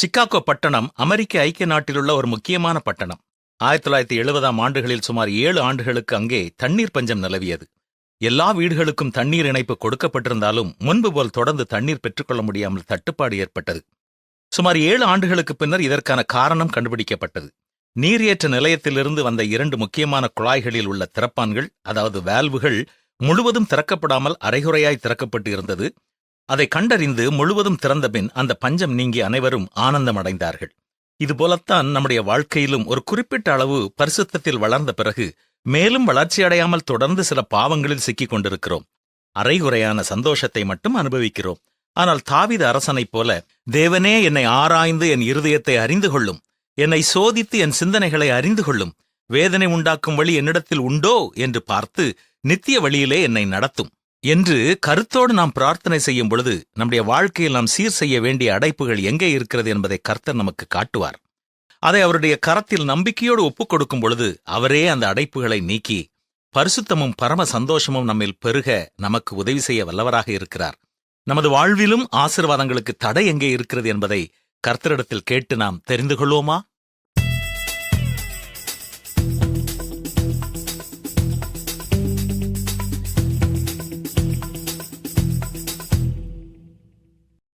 Chicago பட்டணம் அமெரிக்க ஐக்கிய நாட்டிலுள்ள ஒரு முக்கியமான பட்டணம். ஆயிரத்தி தொள்ளாயிரத்தி எழுபதாம் ஆண்டுகளில் சுமார் ஏழு ஆண்டுகளுக்கு அங்கே தண்ணீர் பஞ்சம் நிலவியது. எல்லா வீடுகளுக்கும் தண்ணீர் இணைப்பு கொடுக்கப்பட்டிருந்தாலும் முன்பு போல் தொடர்ந்து தண்ணீர் பெற்றுக்கொள்ள முடியாமல் தட்டுப்பாடு ஏற்பட்டது. சுமார் ஏழு ஆண்டுகளுக்கு பின்னர் இதற்கான காரணம் கண்டுபிடிக்கப்பட்டது. நீரேற்ற நிலையத்திலிருந்து வந்த இரண்டு முக்கியமான குழாய்களில் உள்ள திறப்பான்கள் அதாவது வால்வுகள் முழுவதும் திறக்கப்படாமல் அரைகுறையாய் திறக்கப்பட்டு இருந்தது. அதை கண்டறிந்து முழுவதும் திறந்தபின் அந்த பஞ்சம் நீங்கி அனைவரும் ஆனந்தம் அடைந்தார்கள் இதுபோலத்தான் நம்முடைய வாழ்க்கையிலும் ஒரு குறிப்பிட்ட அளவு பரிசுத்தத்தில் வளர்ந்த பிறகு மேலும் வளர்ச்சியடையாமல் தொடர்ந்து சில பாவங்களில் சிக்கிக் கொண்டிருக்கிறோம். அரைகுறையான சந்தோஷத்தை மட்டும் அனுபவிக்கிறோம். ஆனால் தாவித அரசனைப் போல தேவனே என்னை ஆராய்ந்து என் இருதயத்தை அறிந்து கொள்ளும் என்னை சோதித்து என் சிந்தனைகளை அறிந்து கொள்ளும் வேதனை உண்டாக்கும் வழி என்னிடத்தில் உண்டோ என்று பார்த்து நித்திய வழியிலே என்னை நடத்தும். என்று கருத்தோடு நாம் பிரார்த்தனை செய்யும் பொழுது நம்முடைய வாழ்க்கையில் நாம் சீர் செய்ய வேண்டிய அடைப்புகள் எங்கே இருக்கிறது என்பதை கர்த்தர் நமக்கு காட்டுவார். அதை அவருடைய கரத்தில் நம்பிக்கையோடு ஒப்புக் கொடுக்கும் பொழுது அவரே அந்த அடைப்புகளை நீக்கி பரிசுத்தமும் பரம சந்தோஷமும் நம்மில் பெருக நமக்கு உதவி செய்ய வல்லவராக இருக்கிறார். நமது வாழ்விலும் ஆசிர்வாதங்களுக்கு தடை எங்கே இருக்கிறது என்பதை கர்த்தரிடத்தில் கேட்டு நாம் தெரிந்து கொள்வோமா?